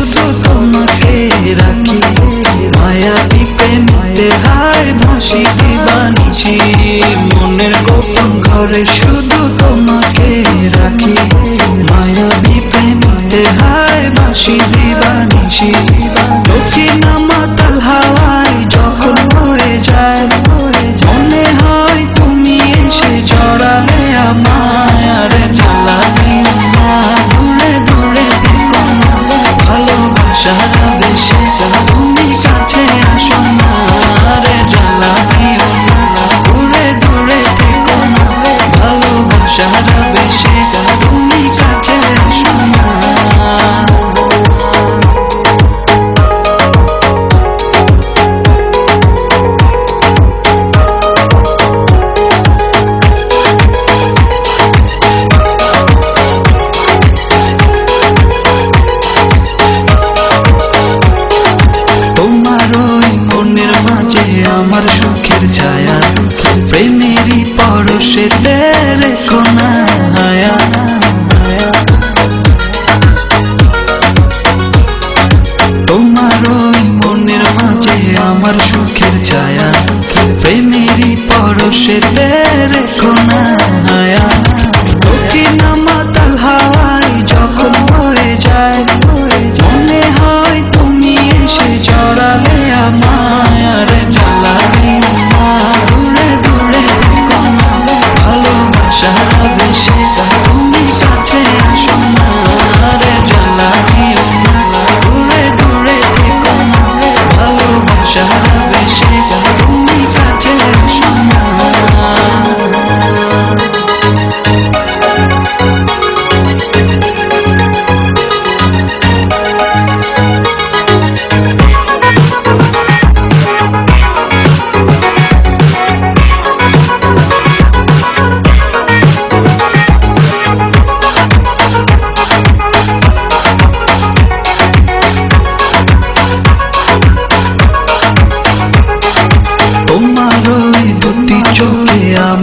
শুধু তোমাকে রাখি। মায়া প্রেমতে হায় ভাসি দিবানিছি মনের গোপন ঘরে শুধু তোমাকে রাখি। মায়া প্রেমতে হায় ভাসি দিবানিছি ছায়া প্রেমেরই পরশেতে রেখো না হায়া কঠিন মাতাল হাওয়ায় যখন হয়ে যায়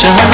저